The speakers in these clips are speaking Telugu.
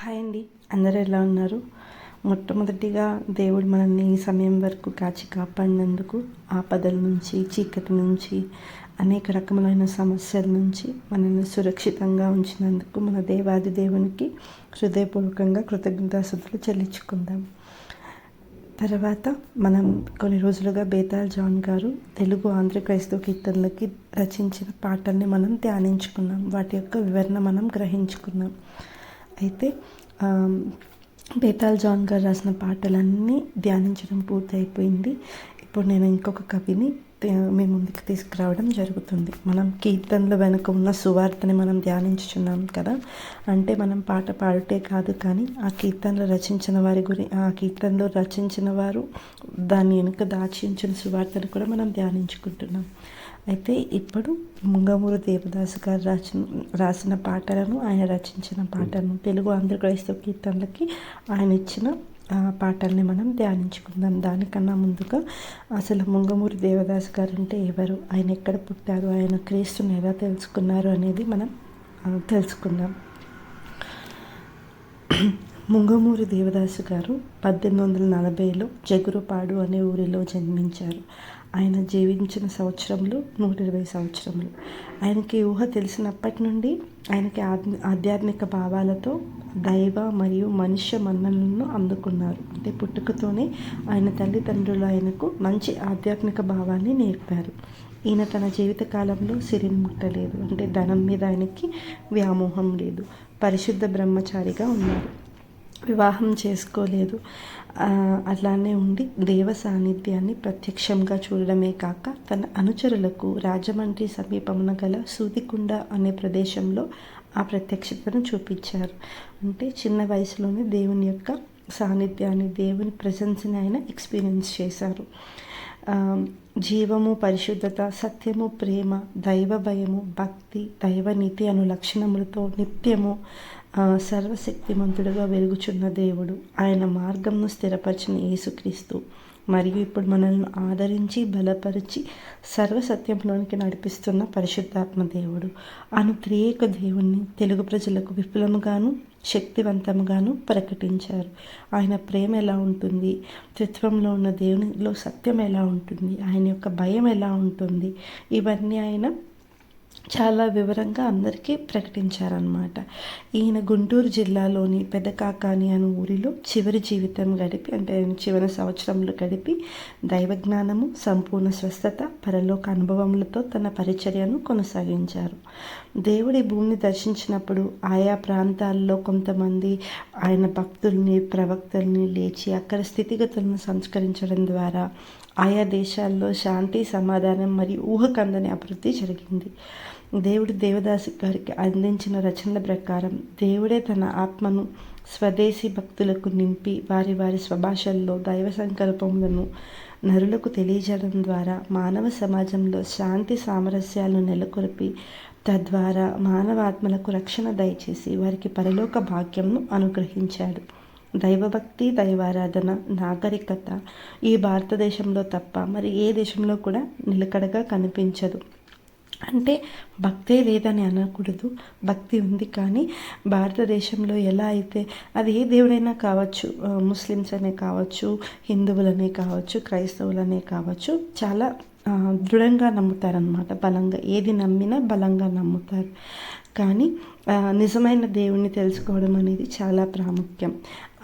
హాయ్ అండి. అందరూ ఎలా ఉన్నారు? మొట్టమొదటిగా దేవుడు మనల్ని ఈ సమయం వరకు కాచి కాపాడినందుకు ఆపదల నుంచి చీకటి నుంచి అనేక రకములైన సమస్యల నుంచి మనల్ని సురక్షితంగా ఉంచినందుకు మన దేవాది దేవునికి హృదయపూర్వకంగా కృతజ్ఞతాశుద్ధులు చెల్లించుకుందాం. తర్వాత మనం కొన్ని రోజులుగా బేతాల్ జాన్ గారు తెలుగు ఆంధ్ర క్రైస్తవ కీర్తనలకి రచించిన పాటల్ని మనం ధ్యానించుకున్నాం. వాటి యొక్క వివరణ మనం గ్రహించుకున్నాం. అయితే బేతాల్ జాన్ గారు రాసిన పాటలన్నీ ధ్యానించడం పూర్తయిపోయింది. ఇప్పుడు నేను ఇంకొక కవిని మీ ముందుకు తీసుకురావడం జరుగుతుంది. మనం కీర్తనల వెనుక ఉన్న సువార్తని మనం ధ్యానించుచున్నాం కదా. అంటే మనం పాట పాడుటే కాదు కానీ ఆ కీర్తనలు రచించిన వారి గురి ఆ కీర్తనలో రచించిన వారు దాన్ని వెనుక దాచించిన సువార్తను కూడా మనం ధ్యానించుకుంటున్నాం. అయితే ఇప్పుడు ముంగమూరు దేవదాసు గారు రాసిన రాసిన పాటలను ఆయన రచించిన పాటలను తెలుగు ఆంధ్ర కీర్తనలకి ఆయన ఇచ్చిన పాటల్ని మనం ధ్యానించుకుందాం. దానికన్నా ముందుగా అసలు ముంగమూరి దేవదాస్ గారు అంటే ఎవరు? ఆయన ఎక్కడ పుట్టారు? ఆయన క్రీస్తుని ఎలా తెలుసుకున్నారు అనేది మనం తెలుసుకుందాం. ముంగమూరి దేవదాసు గారు పద్దెనిమిది వందల నలభైలో జగురుపాడు అనే ఊరిలో జన్మించారు. ఆయన జీవించిన సంవత్సరంలో నూట ఇరవై సంవత్సరములు. ఆయనకి ఊహ తెలిసినప్పటి నుండి ఆయనకి ఆధ్యాత్మిక భావాలతో దైవ మరియు మనుష్య మన్నలను అందుకున్నారు. అంటే పుట్టుకతోనే ఆయన తల్లిదండ్రులు ఆయనకు మంచి ఆధ్యాత్మిక భావాన్ని నేర్పారు. ఈయన తన జీవితకాలంలో సిరిని ముట్టలేదు. అంటే ధనం మీద ఆయనకి వ్యామోహం లేదు. పరిశుద్ధ బ్రహ్మచారిగా ఉన్నారు. వివాహం చేసుకోలేదు. అట్లానే ఉండి దేవ సాన్నిధ్యాన్ని ప్రత్యక్షంగా చూడడమే కాక తన అనుచరులకు రాజమండ్రి సమీపమున గల సూదికుండ అనే ప్రదేశంలో ఆ ప్రత్యక్షతను చూపించారు. అంటే చిన్న వయసులోనే దేవుని యొక్క సాన్నిధ్యాన్ని దేవుని ప్రజెన్స్ని ఆయన ఎక్స్పీరియన్స్ చేశారు. జీవము పరిశుద్ధత సత్యము ప్రేమ దైవ భయము భక్తి దైవనీతి అను లక్షణములతో నిత్యము సర్వశక్తిమంతుడుగా వెలుగుచున్న దేవుడు ఆయన మార్గంను స్థిరపరిచిన యేసుక్రీస్తు. మరియు ఇప్పుడు మనల్ని ఆదరించి బలపరిచి సర్వసత్యంలోనికి నడిపిస్తున్న పరిశుద్ధాత్మ దేవుడు. అనుక్రియేక దేవుణ్ణి తెలుగు ప్రజలకు విపులముగాను శక్తివంతముగాను ప్రకటించారు. ఆయన ప్రేమ ఎలా ఉంటుంది? త్రిత్వంలో ఉన్న దేవునిలో సత్యం ఎలా ఉంటుంది? ఆయన యొక్క భయం ఎలా ఉంటుంది? ఇవన్నీ ఆయన చాలా వివరంగా అందరికీ ప్రకటించారనమాట ఈయన గుంటూరు జిల్లాలోని పెదకాకాని అనే ఊరిలో చివరి జీవితం గడిపి అంటే చివరి సంవత్సరంలో గడిపి దైవజ్ఞానము సంపూర్ణ స్వస్థత పరలోక అనుభవములతో తన పరిచర్యను కొనసాగించారు. దేవుడి భూమిని దర్శించినప్పుడు ఆయా ప్రాంతాల్లో కొంతమంది ఆయన భక్తుల్ని ప్రవక్తల్ని లేచి అక్కడ స్థితిగతులను సంస్కరించడం ద్వారా ఆయా దేశాల్లో శాంతి సమాధానం మరియు ఊహకందని అభివృద్ధి జరిగింది. దేవుడు దేవదాసి గారికి అందించిన రచనల ప్రకారం దేవుడే తన ఆత్మను స్వదేశీ భక్తులకు నింపి వారి వారి స్వభాషల్లో దైవ సంకల్పములను నరులకు తెలియజేయడం ద్వారా మానవ సమాజంలో శాంతి సామరస్యాలను నెలకొల్పి తద్వారా మానవాత్మలకు రక్షణ దయచేసి వారికి పరలోక భాగ్యంను అనుగ్రహించాడు. దైవభక్తి దైవారాధన నాగరికత ఈ భారతదేశంలో తప్ప మరి ఏ దేశంలో కూడా నిలకడగా కనిపించదు. అంటే భక్తే లేదని అనకూడదు. భక్తి ఉంది కానీ భారతదేశంలో ఎలా అయితే అది ఏ దేవుడైనా కావచ్చు ముస్లిమ్స్ అనే కావచ్చు హిందువులనే కావచ్చు క్రైస్తవులనే కావచ్చు చాలా దృఢంగా నమ్ముతారనమాట బలంగా ఏది నమ్మినా బలంగా నమ్ముతారు. కానీ నిజమైన దేవుణ్ణి తెలుసుకోవడం అనేది చాలా ప్రాముఖ్యం.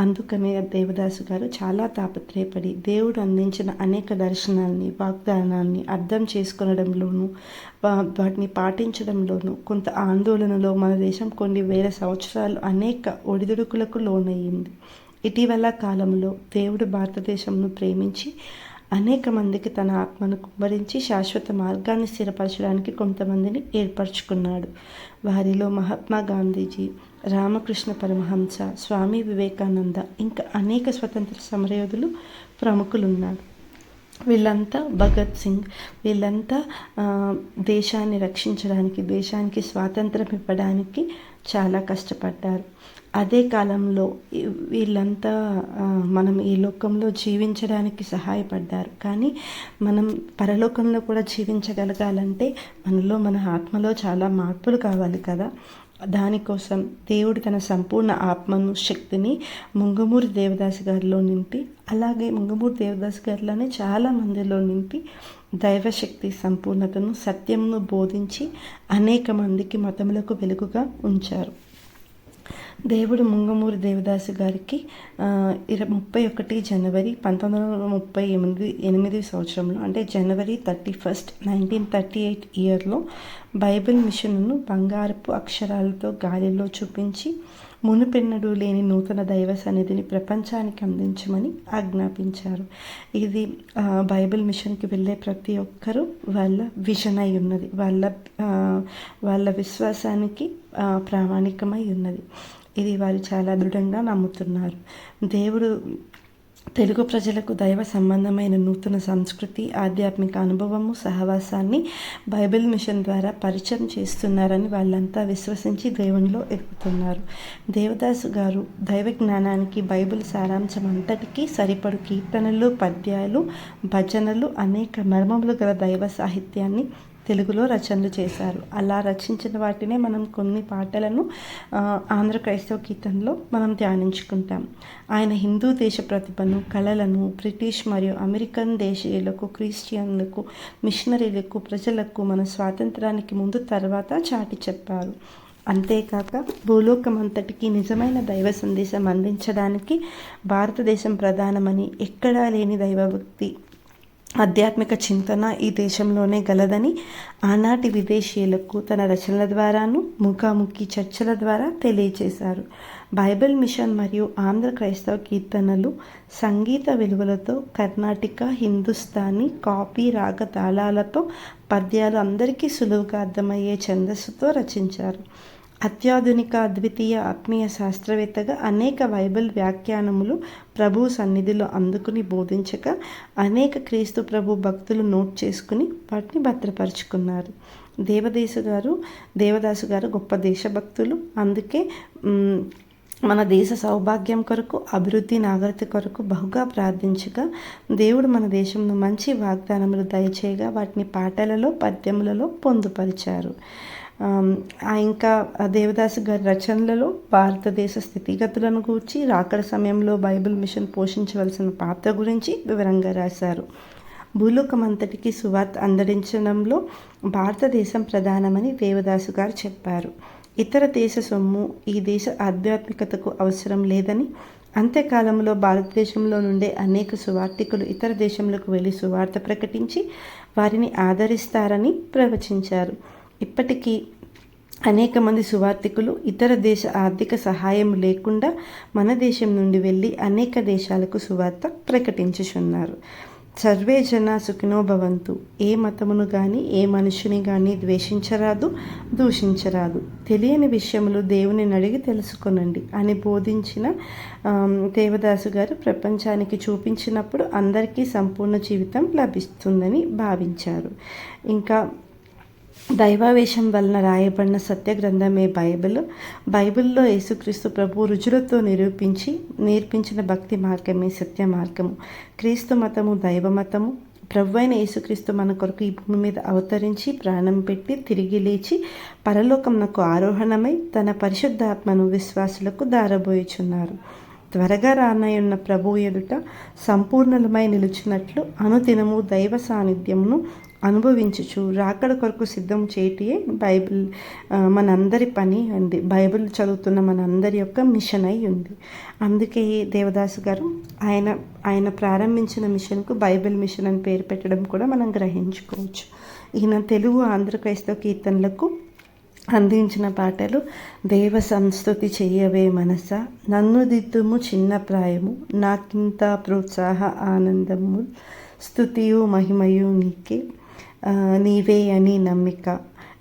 అందుకనే దేవదాసు గారు చాలా తాపత్రయపడి దేవుడు అందించిన అనేక దర్శనాల్ని వాగ్దానాన్ని అర్థం చేసుకునడంలోనూ వాటిని పాటించడంలోనూ కొంత ఆందోళనలో మన దేశం కొన్ని వేల సంవత్సరాలు అనేక ఒడిదుడుకులకు లోనయ్యింది. ఇటీవల కాలంలో దేవుడు భారతదేశంను ప్రేమించి అనేక మందికి తన ఆత్మను కుమ్మరించి శాశ్వత మార్గాన్ని స్థిరపరచడానికి కొంతమందిని ఏర్పరచుకున్నాడు. వారిలో మహాత్మా గాంధీజీ రామకృష్ణ పరమహంస స్వామి వివేకానంద ఇంకా అనేక స్వతంత్ర సమరయోధులు ప్రముఖులు ఉన్నారు వీళ్ళంతా భగత్ సింగ్. వీళ్ళంతా దేశాన్ని రక్షించడానికి దేశానికి స్వాతంత్రం ఇవ్వడానికి చాలా కష్టపడ్డారు. అదే కాలంలో వీళ్ళంతా మనం ఈ లోకంలో జీవించడానికి సహాయపడ్డారు. కానీ మనం పరలోకంలో కూడా జీవించగలగాలంటే మనలో మన ఆత్మలో చాలా మార్పులు కావాలి కదా. దానికోసం దేవుడు తన సంపూర్ణ ఆత్మను శక్తిని ముంగమూరి దేవదాస్ గారిలో నింపి అలాగే ముంగమూరి దేవదాస్ గారిలోనే చాలా మందిలో నింపి దైవశక్తి సంపూర్ణతను సత్యమును బోధించి అనేక మందికి మతములకు వెలుగుగా ఉంచారు. దేవుడు ముంగమూరి దేవదాసు గారికి ఇర ముప్పై ఒకటి జనవరి పంతొమ్మిది వందల ముప్పై ఎనిమిది ఎనిమిది సంవత్సరంలో అంటే January thirty first nineteen thirty eight ఇయర్లో బైబిల్ మిషన్ను బంగారపు అక్షరాలతో గాలిలో చూపించి మునుపెన్నడు లేని నూతన దైవ సన్నిధిని ప్రపంచానికి అందించమని ఆజ్ఞాపించారు. ఇది బైబిల్ మిషన్కి వెళ్ళే ప్రతి ఒక్కరూ వాళ్ళ విజన్ అయి ఉన్నది. వాళ్ళ వాళ్ళ విశ్వాసానికి ప్రామాణికమై ఉన్నది. ఇది వారు చాలా దృఢంగా నమ్ముతున్నారు. దేవుడు తెలుగు ప్రజలకు దైవ సంబంధమైన నూతన సంస్కృతి ఆధ్యాత్మిక అనుభవము సహవాసాన్ని బైబిల్ మిషన్ ద్వారా పరిచయం చేస్తున్నారని వాళ్ళంతా విశ్వసించి దేవునిలో ఎక్కుతున్నారు. దేవదాసు గారు దైవ జ్ఞానానికి బైబిల్ సారాంశం అంతటికీ సరిపడు కీర్తనలు పద్యాలు భజనలు అనేక మర్మములు గల దైవ సాహిత్యాన్ని తెలుగులో రచనలు చేశారు. అలా రచించిన వాటినే మనం కొన్ని పాటలను ఆంధ్ర క్రైస్తవ గీతంలో మనం ధ్యానించుకుంటాం. ఆయన హిందూ దేశ ప్రతిభను కళలను బ్రిటిష్ మరియు అమెరికన్ దేశీయులకు క్రిస్టియన్లకు మిషనరీలకు ప్రజలకు మన స్వాతంత్రానికి ముందు తర్వాత చాటి చెప్పారు. అంతేకాక భూలోకం అంతటికి నిజమైన దైవ సందేశం అందించడానికి భారతదేశం ప్రధానమని ఎక్కడా లేని దైవభక్తి ఆధ్యాత్మిక చింతన ఈ దేశంలోనే గలదని ఆనాటి విదేశీయులకు తన రచనల ద్వారాను ముఖాముఖి చర్చల ద్వారా తెలియజేశారు బైబిల్ మిషన్ మరియు ఆంధ్ర క్రైస్తవ కీర్తనలు సంగీత విలువలతో కర్ణాటక హిందుస్థానీ కాపీ రాగ తాళాలతో పద్యాలు అందరికీ సులువుగా అర్థమయ్యే ఛందస్సుతో రచించారు. అత్యాధునిక అద్వితీయ ఆత్మీయ శాస్త్రవేత్తగా అనేక బైబిల్ వ్యాఖ్యానములు ప్రభు సన్నిధిలో అందుకుని బోధించక అనేక క్రీస్తు ప్రభు భక్తులు నోట్ చేసుకుని వాటిని భద్రపరుచుకున్నారు. దేవదేశు గారు దేవదాసు గారు గొప్ప దేశభక్తులు అందుకే మన దేశ సౌభాగ్యం కొరకు అభివృద్ధి నాగరికత కొరకు బహుగా ప్రార్థించగా దేవుడు మన దేశంలో మంచి వాగ్దానములు దయచేయగా వాటిని పాటలలో పద్యములలో పొందుపరిచారు. ఇంకా దేవదాసు గారి రచనలలో భారతదేశ స్థితిగతులను గూర్చి రాకడ సమయంలో బైబిల్ మిషన్ పోషించవలసిన పాత్ర గురించి వివరంగా రాశారు. భూలోకం అంతటికి సువార్త అందడించడంలో భారతదేశం ప్రధానమని దేవదాసు గారు చెప్పారు. ఇతర దేశ సొమ్ము ఈ దేశ ఆధ్యాత్మికతకు అవసరం లేదని అంత్యకాలంలో భారతదేశంలో నుండే అనేక సువార్థికులు ఇతర దేశంలోకి వెళ్ళి సువార్త ప్రకటించి వారిని ఆదరిస్తారని ప్రవచించారు. ఇప్పటికీ అనేక మంది సువార్థికులు ఇతర దేశ ఆర్థిక సహాయం లేకుండా మన దేశం నుండి వెళ్ళి అనేక దేశాలకు సువార్త ప్రకటించుచున్నారు. సర్వే జన సుఖినోభవంతు ఏ మతమును కానీ ఏ మనుషుని కానీ ద్వేషించరాదు దూషించరాదు. తెలియని విషయములు దేవుని అడిగి తెలుసుకొనండి. అని బోధించిన దేవదాసు గారు ప్రపంచానికి చూపించినప్పుడు అందరికీ సంపూర్ణ జీవితం లభిస్తుందని భావించారు. ఇంకా దైవావేశం వలన రాయబడిన సత్యగ్రంథమే బైబిల్. బైబిల్లో యేసుక్రీస్తు ప్రభు రుజులతో నిరూపించి నేర్పించిన భక్తి మార్గమే సత్య మార్గము. క్రీస్తు మతము దైవ మతము. ప్రభు అయిన యేసుక్రీస్తు మన కొరకు ఈ భూమి మీద అవతరించి ప్రాణం పెట్టి తిరిగి లేచి పరలోకంనకు ఆరోహణమై తన పరిశుద్ధాత్మను విశ్వాసులకు దారబోయుచున్నారు. త్వరగా రానయ్యున్న ప్రభు ఎదుట సంపూర్ణలమై నిలిచినట్లు అనుదినము దైవ సాన్నిధ్యమును అనుభవించుచు రాకడ కొరకు సిద్ధం చేయటియే బైబిల్ మనందరి పని ఉంది బైబిల్ చదువుతున్న మనందరి యొక్క మిషన్ అయి ఉంది. అందుకే దేవదాసు గారు ఆయన ఆయన ప్రారంభించిన మిషన్కు బైబిల్ మిషన్ అని పేరు పెట్టడం కూడా మనం గ్రహించుకోవచ్చు. ఈయన తెలుగు ఆంధ్ర క్రైస్తవ కీర్తనలకు అందించిన పాటలు దేవ సంస్కృతి చెయ్యవే మనస నన్ను దిద్దుము చిన్న ప్రాయము నాకింత ప్రోత్సాహ ఆనందము స్థుతియు మహిమయు నీకే నీవే అని నమ్మిక.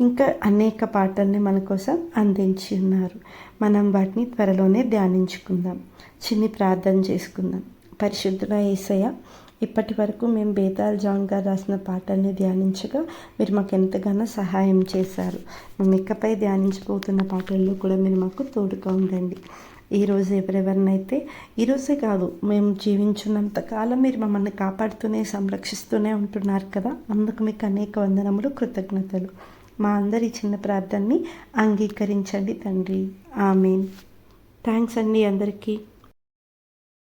ఇంకా అనేక పాటల్ని మన కోసం అందించి ఉన్నారు. మనం వాటిని త్వరలోనే ధ్యానించుకుందాం. చిన్ని ప్రార్థన చేసుకుందాం. పరిశుద్ధుల ఏసయ్య ఇప్పటి వరకు మేము బేతాల్ జాన్ గారు రాసిన పాటల్ని ధ్యానించగా మీరు మాకు ఎంతగానో సహాయం చేశారు. మేము ఇకపై ధ్యానించబోతున్న పాటల్లో కూడా మీరు మాకు తోడుగా ఉండండి. ఈరోజు ఎవరెవరినైతే ఈరోజే కాదు మేము జీవించున్నంత కాలం మీరు మమ్మల్ని కాపాడుతూనే సంరక్షిస్తూనే ఉంటున్నారు కదా? అందుకు మీకు అనేక వందనములు కృతజ్ఞతలు. మా అందరి చిన్న ప్రార్థనని అంగీకరించండి తండ్రి. ఆమెన్. థ్యాంక్స్ అండి అందరికీ.